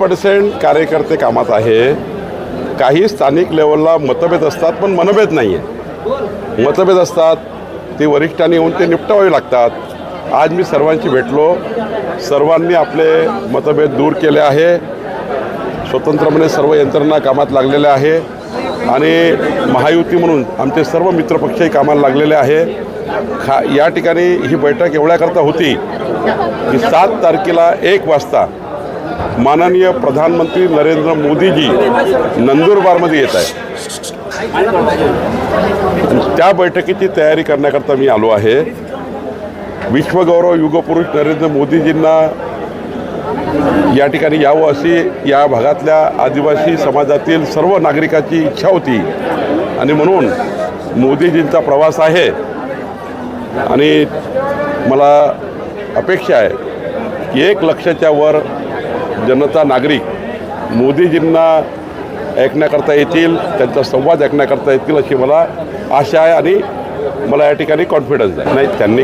Percent कार्यकर्ते कामात आहे. काही स्थानिक लेवलला मतभेद असतात पण मनभेद नाही आहे मतभेद असतात ते वरिष्ठांनी येऊन ते निपटावे लागतात. आज मी सर्वांशी भेटलो. सर्वांनी आपले मतभेद दूर केले आहे. स्वतंत्रपणे सर्व यंत्रणा कामात लागलेल्या आहे. आणि महायुती म्हणून आमचे सर्व मित्रपक्षही कामाला लागलेले आहे. खा या ठिकाणी ही बैठक एवढ्याकरता होती की सात तारखेला एक वाजता माननीय प्रधानमंत्री नरेंद्र मोदीजी नंदुरबारमध्ये येत आहे त्या बैठकीची तयारी करण्याकरता मी आलो आहे. विश्वगौरव युगपुरुष नरेंद्र मोदीजींना या ठिकाणी यावं अशी या भागातल्या आदिवासी समाजातील सर्व नागरिकाची इच्छा होती. आणि म्हणून मोदीजींचा प्रवास आहे. आणि मला अपेक्षा आहे की एक लक्षाच्या वर जनता नागरिक मोदीजींना ऐकण्याकरता येतील त्यांचा संवाद ऐकण्याकरता येतील अशी मला आशा आहे आणि मला या ठिकाणी कॉन्फिडन्स आहे. नाही त्यांनी